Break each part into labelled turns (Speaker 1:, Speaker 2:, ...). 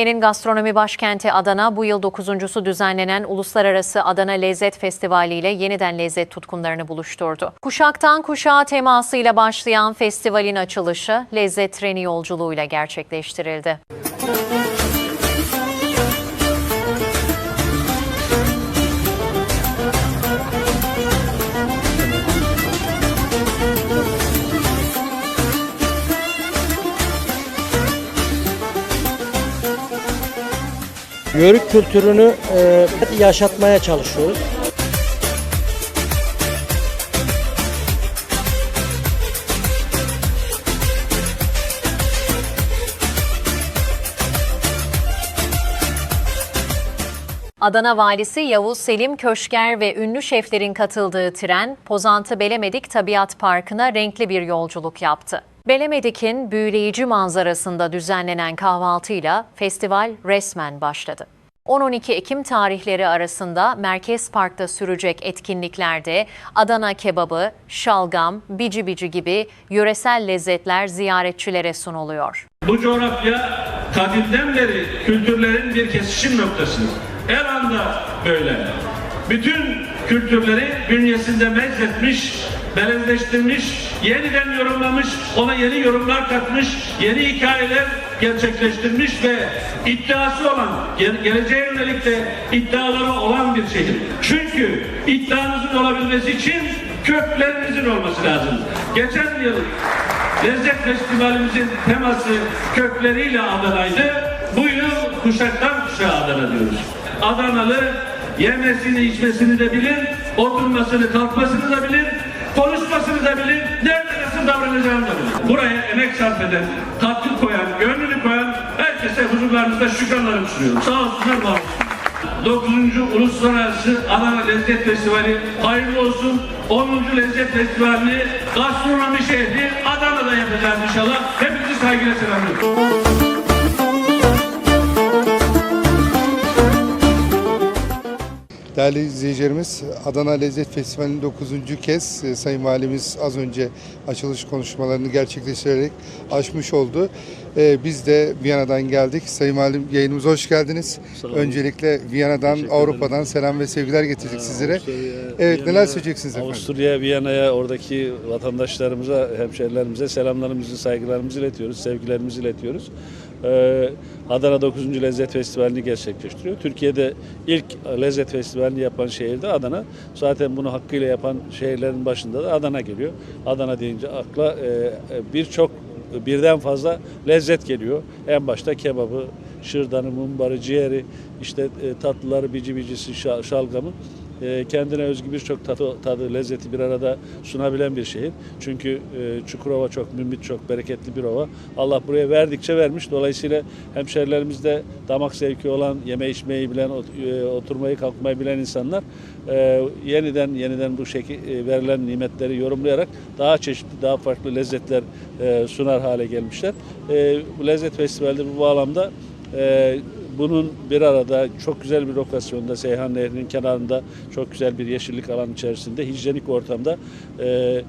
Speaker 1: Türkiye'nin gastronomi başkenti Adana bu yıl dokuzuncusu düzenlenen Uluslararası Adana Lezzet Festivali ile yeniden lezzet tutkunlarını buluşturdu. Kuşaktan kuşağa temasıyla başlayan festivalin açılışı lezzet treni yolculuğuyla gerçekleştirildi.
Speaker 2: Yörük kültürünü e, yaşatmaya çalışıyoruz.
Speaker 1: Adana Valisi Yavuz Selim Köşker ve ünlü şeflerin katıldığı tren, Pozantı Belemedik Tabiat Parkı'na renkli bir yolculuk yaptı. Belemedik'in büyüleyici manzarasında düzenlenen kahvaltıyla festival resmen başladı. 10-12 Ekim tarihleri arasında Merkez Park'ta sürecek etkinliklerde Adana kebabı, şalgam, bici bici gibi yöresel lezzetler ziyaretçilere sunuluyor.
Speaker 3: Bu coğrafya kadimden beri kültürlerin bir kesişim noktası. Her anda böyle. Bütün kültürleri bünyesinde mezzetmiş, belirleştirmiş, yeniden yorumlamış, ona yeni yorumlar katmış, yeni hikayeler gerçekleştirmiş ve iddiası olan, ge- geleceğe yönelik de iddiaları olan bir şehir. Çünkü iddianızın olabilmesi için köklerinizin olması lazım. Geçen yıl Lezzet Festivalimizin teması kökleriyle Adana'ydı. Bu yıl kuşaktan kuşağa Adana diyoruz. Adanalı yemesini içmesini de bilir, oturmasını kalkmasını da bilir, konuşmasını da bilir, nerede nasıl davranacağını da bilir. Buraya emek sarf eden, katkı koyan, gönlünü koyan herkese huzurlarınızda şükranlarımı sunuyorum. Sağ olsunlar, var olsunlar. 9. Uluslararası Adana Lezzet Festivali hayırlı olsun. 10. Lezzet Festivali gastronomi şehri Adana'da yapacağız inşallah. Hepinizi saygıyla selamlıyorum.
Speaker 4: Değerli izleyicilerimiz, Adana Lezzet Festivali'nin 9. kez e, Sayın Valimiz az önce açılış konuşmalarını gerçekleştirerek açmış oldu. E, Biz de Viyana'dan geldik. Sayın Valim yayınımıza hoş geldiniz. Öncelikle Viyana'dan,
Speaker 5: Teşekkür
Speaker 4: Avrupa'dan selam ve sevgiler getirdik sizlere.
Speaker 5: Avusturya,
Speaker 4: Evet, neler
Speaker 5: Viyana'ya,
Speaker 4: söyleyeceksiniz efendim?
Speaker 5: Avusturya, Viyana'ya, oradaki vatandaşlarımıza, hemşerilerimize selamlarımızı, saygılarımızı iletiyoruz, sevgilerimizi iletiyoruz. Ee, Adana 9. Lezzet Festivali'ni gerçekleştiriyor. Türkiye'de ilk lezzet festivalini yapan şehir de Adana. Zaten bunu hakkıyla yapan şehirlerin başında da Adana geliyor. Adana deyince akla e, e, birçok birden fazla lezzet geliyor. En başta kebabı, şırdanı, mumbarı, ciğeri, işte e, tatlıları, bici bicisi, şa- şalgamı kendine özgü birçok tadı, tadı, lezzeti bir arada sunabilen bir şehir. Çünkü e, Çukurova çok mümbit, çok bereketli bir ova. Allah buraya verdikçe vermiş. Dolayısıyla hemşerilerimizde damak zevki olan, yeme içmeyi bilen, e, oturmayı kalkmayı bilen insanlar e, yeniden yeniden bu şekil e, verilen nimetleri yorumlayarak daha çeşitli, daha farklı lezzetler e, sunar hale gelmişler. E, bu lezzet festivali de bu bağlamda e, bunun bir arada çok güzel bir lokasyonda Seyhan Nehri'nin kenarında çok güzel bir yeşillik alan içerisinde hijyenik ortamda e, e,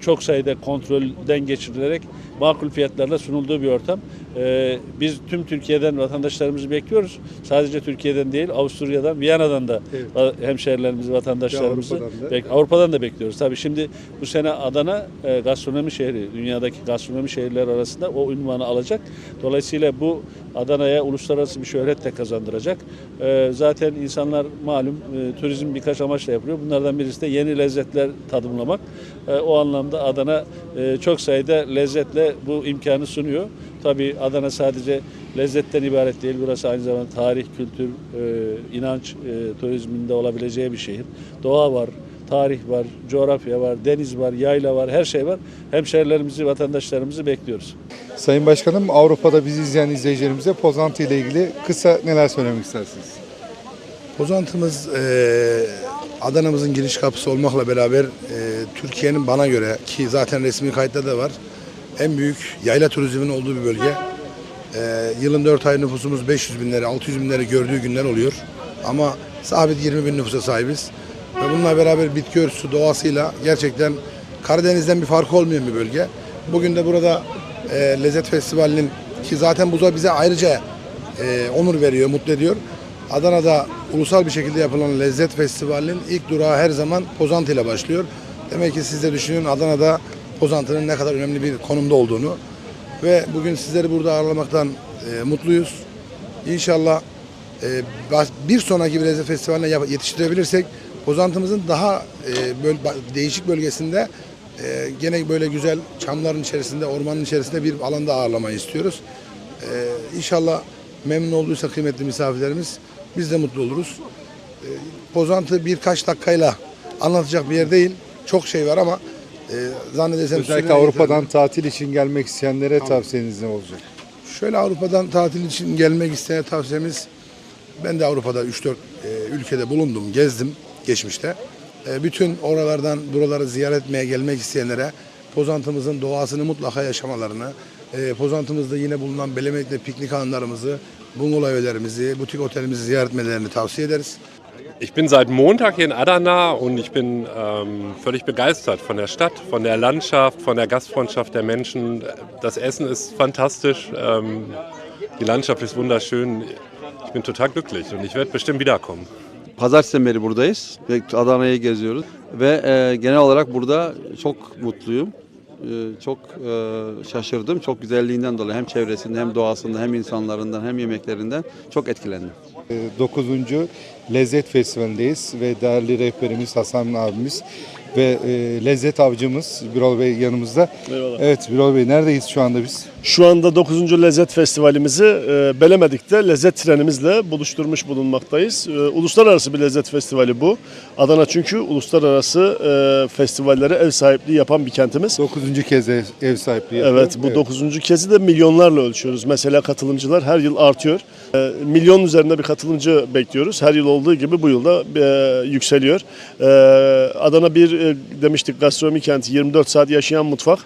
Speaker 5: çok sayıda kontrolden geçirilerek makul fiyatlarla sunulduğu bir ortam. E, biz tüm Türkiye'den vatandaşlarımızı bekliyoruz. Sadece Türkiye'den değil Avusturya'dan, Viyana'dan da va- hemşehrilerimizi, vatandaşlarımızı
Speaker 4: Avrupa'dan da.
Speaker 5: bek- Avrupa'dan da bekliyoruz. Tabii şimdi bu sene Adana e, gastronomi şehri, dünyadaki gastronomi şehirler arasında o ünvanı alacak. Dolayısıyla bu Adana'ya uluslararası bir şöhret de kazandıracak. E, zaten insanlar malum e, turizm birkaç amaçla yapıyor. Bunlardan birisi de yeni lezzetler tadımlamak. E, o anlamda Adana e, çok sayıda lezzetle bu imkanı sunuyor. Tabii Adana sadece lezzetten ibaret değil. Burası aynı zamanda tarih, kültür, e, inanç e, turizminde olabileceği bir şehir. Doğa var, tarih var, coğrafya var, deniz var, yayla var, her şey var. Hemşerilerimizi, vatandaşlarımızı bekliyoruz.
Speaker 4: Sayın Başkanım, Avrupa'da bizi izleyen izleyicilerimize Pozantı ile ilgili kısa neler söylemek istersiniz?
Speaker 6: Pozantımız e, Adana'mızın giriş kapısı olmakla beraber e, Türkiye'nin bana göre ki zaten resmi kayıtta da var en büyük yayla turizminin olduğu bir bölge. E, yılın 4 ay nüfusumuz 500 binleri 600 binleri gördüğü günler oluyor. Ama sabit 20 bin nüfusa sahibiz. Ve bununla beraber bitki örtüsü doğasıyla gerçekten Karadeniz'den bir farkı olmayan bir bölge. Bugün de burada e, Lezzet Festivali'nin ki zaten bu da bize ayrıca e, onur veriyor, mutlu ediyor. Adana'da ulusal bir şekilde yapılan Lezzet Festivali'nin ilk durağı her zaman Pozantı ile başlıyor. Demek ki siz de düşünün Adana'da Pozantı'nın ne kadar önemli bir konumda olduğunu. Ve bugün sizleri burada ağırlamaktan e, mutluyuz. İnşallah e, bir sonraki bir lezzet festivaline yetiştirebilirsek Pozantımızın daha e, böl- değişik bölgesinde e, gene böyle güzel çamların içerisinde, ormanın içerisinde bir alanda ağırlamayı istiyoruz. E, inşallah memnun olduysa kıymetli misafirlerimiz biz de mutlu oluruz. E, Pozantı birkaç dakikayla anlatacak bir yer değil. Çok şey var ama e, zannedersem
Speaker 7: Özellikle Avrupa'dan
Speaker 6: yeterli.
Speaker 7: tatil için gelmek isteyenlere tavsiyeniz ne olacak?
Speaker 6: Şöyle Avrupa'dan tatil için gelmek isteyen tavsiyemiz ben de Avrupa'da 3-4 e, ülkede bulundum, gezdim geçmişte. E, bütün oralardan buraları ziyaret etmeye gelmek isteyenlere Pozantımızın doğasını mutlaka yaşamalarını, e, Pozantımızda yine bulunan Belemek'te piknik alanlarımızı, bungalov butik otelimizi ziyaret etmelerini tavsiye ederiz.
Speaker 8: Ich bin seit Montag hier in Adana und ich bin ähm, völlig begeistert von der Stadt, von der Landschaft, von der Gastfreundschaft der Menschen. Das Essen ist fantastisch, ähm, die Landschaft ist wunderschön. Ich bin total glücklich und ich werde bestimmt wiederkommen.
Speaker 9: Pazartesi'den beri buradayız ve Adana'yı geziyoruz ve e, genel olarak burada çok mutluyum. E, çok e, şaşırdım. Çok güzelliğinden dolayı hem çevresinde hem doğasında hem insanlarından hem yemeklerinden çok etkilendim.
Speaker 7: 9. Lezzet Festivali'ndeyiz ve değerli rehberimiz Hasan abimiz ve e, lezzet avcımız Birol Bey yanımızda.
Speaker 10: Eyvallah.
Speaker 7: Evet Birol Bey neredeyiz şu anda biz?
Speaker 10: Şu anda 9. Lezzet Festivalimizi e, Belemedik'te lezzet trenimizle buluşturmuş bulunmaktayız. E, uluslararası bir lezzet festivali bu. Adana çünkü uluslararası e, festivallere ev sahipliği yapan bir kentimiz.
Speaker 7: 9. kez ev, ev sahipliği yapıyor.
Speaker 10: Evet bu 9. kezi de milyonlarla ölçüyoruz. Mesela katılımcılar her yıl artıyor. E, milyon üzerinde bir katılımcı bekliyoruz. Her yıl olduğu gibi bu yılda e, yükseliyor. E, Adana bir e, demiştik gastronomi kenti 24 saat yaşayan mutfak.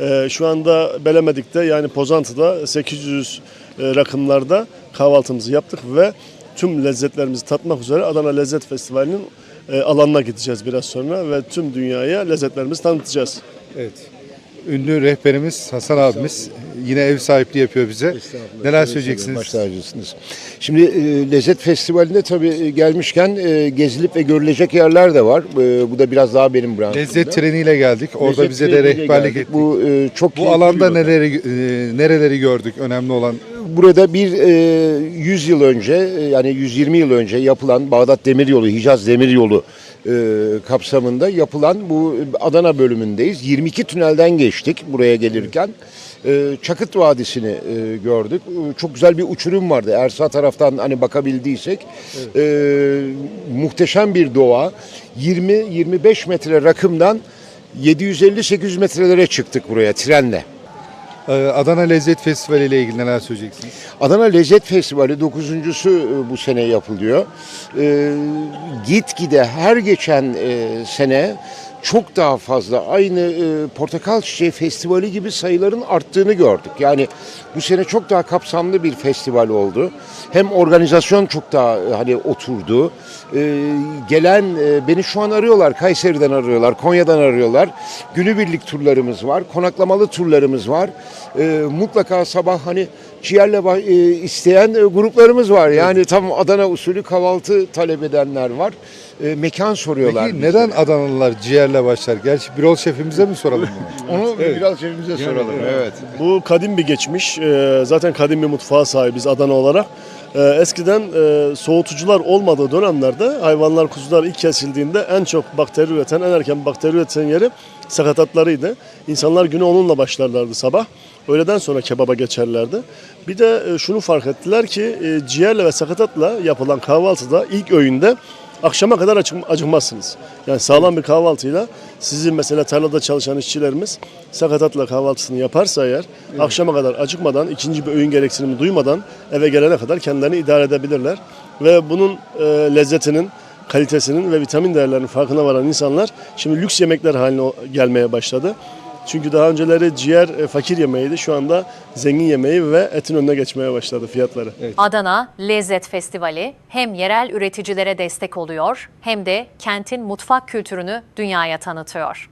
Speaker 10: E, şu anda Belemedik'te yani Pozantı'da 800 e, rakımlarda kahvaltımızı yaptık ve tüm lezzetlerimizi tatmak üzere Adana Lezzet Festivali'nin e, alanına gideceğiz biraz sonra ve tüm dünyaya lezzetlerimizi tanıtacağız.
Speaker 7: Evet. Ünlü rehberimiz Hasan abimiz yine ev sahipliği yapıyor bize. Neler söyleyeceksiniz?
Speaker 11: Baş tacısınız. Şimdi e, Lezzet Festivali'nde tabii e, gelmişken e, gezilip ve görülecek yerler de var. E, bu da biraz daha benim branşımda.
Speaker 7: Lezzet treniyle geldik. Orada
Speaker 11: Lezzet
Speaker 7: bize de
Speaker 11: treniyle
Speaker 7: rehberlik
Speaker 11: geldik.
Speaker 7: ettik.
Speaker 11: Bu e, çok
Speaker 7: Bu
Speaker 11: keyifli
Speaker 7: alanda
Speaker 11: bir rota.
Speaker 7: neleri e, nereleri gördük? Önemli olan
Speaker 11: Burada bir e, 100 yıl önce e, yani 120 yıl önce yapılan Bağdat Demiryolu, Hicaz Demiryolu e, kapsamında yapılan bu Adana bölümündeyiz. 22 tünelden geçtik buraya gelirken. E, Çakıt Vadisi'ni e, gördük. E, Çok güzel bir uçurum vardı. Eğer sağ taraftan hani bakabildiysek. E, muhteşem bir doğa. 20-25 metre rakımdan 750-800 metrelere çıktık buraya trenle.
Speaker 7: Adana Lezzet Festivali ile ilgili neler söyleyeceksiniz?
Speaker 11: Adana Lezzet Festivali 9.sü e, bu sene yapılıyor. Ee, gitgide her geçen e, sene çok daha fazla aynı e, Portakal Çiçeği Festivali gibi sayıların arttığını gördük. Yani bu sene çok daha kapsamlı bir festival oldu. Hem organizasyon çok daha e, hani oturdu. Ee, gelen e, beni şu an arıyorlar. Kayseri'den arıyorlar, Konya'dan arıyorlar. Günübirlik turlarımız var, konaklamalı turlarımız var. Ee, mutlaka sabah hani ciğerle e, isteyen e, gruplarımız var. Yani tam Adana usulü kahvaltı talep edenler var. E, mekan soruyorlar.
Speaker 7: Peki
Speaker 11: bize.
Speaker 7: neden Adanalılar ciğerle başlar? Gerçi Birol şefimize mi soralım bunu?
Speaker 11: Onu biraz şefimize soralım. Evet.
Speaker 10: Bu kadim bir geçmiş. Ee, Zaten kadim bir mutfağa sahibiz Adana olarak. Ee, Eskiden e, soğutucular olmadığı dönemlerde hayvanlar, kuzular ilk kesildiğinde en çok bakteri üreten, en erken bakteri üreten yeri sakatatlarıydı. İnsanlar güne onunla başlarlardı sabah. Öğleden sonra kebaba geçerlerdi. Bir de e, şunu fark ettiler ki e, ciğerle ve sakatatla yapılan kahvaltıda ilk öğünde akşama kadar acı- acıkmazsınız. Yani sağlam bir kahvaltıyla sizin mesela tarlada çalışan işçilerimiz sakatatla kahvaltısını yaparsa eğer akşama kadar acıkmadan, ikinci bir öğün gereksinimi duymadan eve gelene kadar kendilerini idare edebilirler. Ve bunun e, lezzetinin, kalitesinin ve vitamin değerlerinin farkına varan insanlar şimdi lüks yemekler haline gelmeye başladı. Çünkü daha önceleri ciğer e, fakir yemeğiydi. Şu anda zengin yemeği ve etin önüne geçmeye başladı fiyatları.
Speaker 1: Adana Lezzet Festivali hem yerel üreticilere destek oluyor hem de kentin mutfak kültürünü dünyaya tanıtıyor.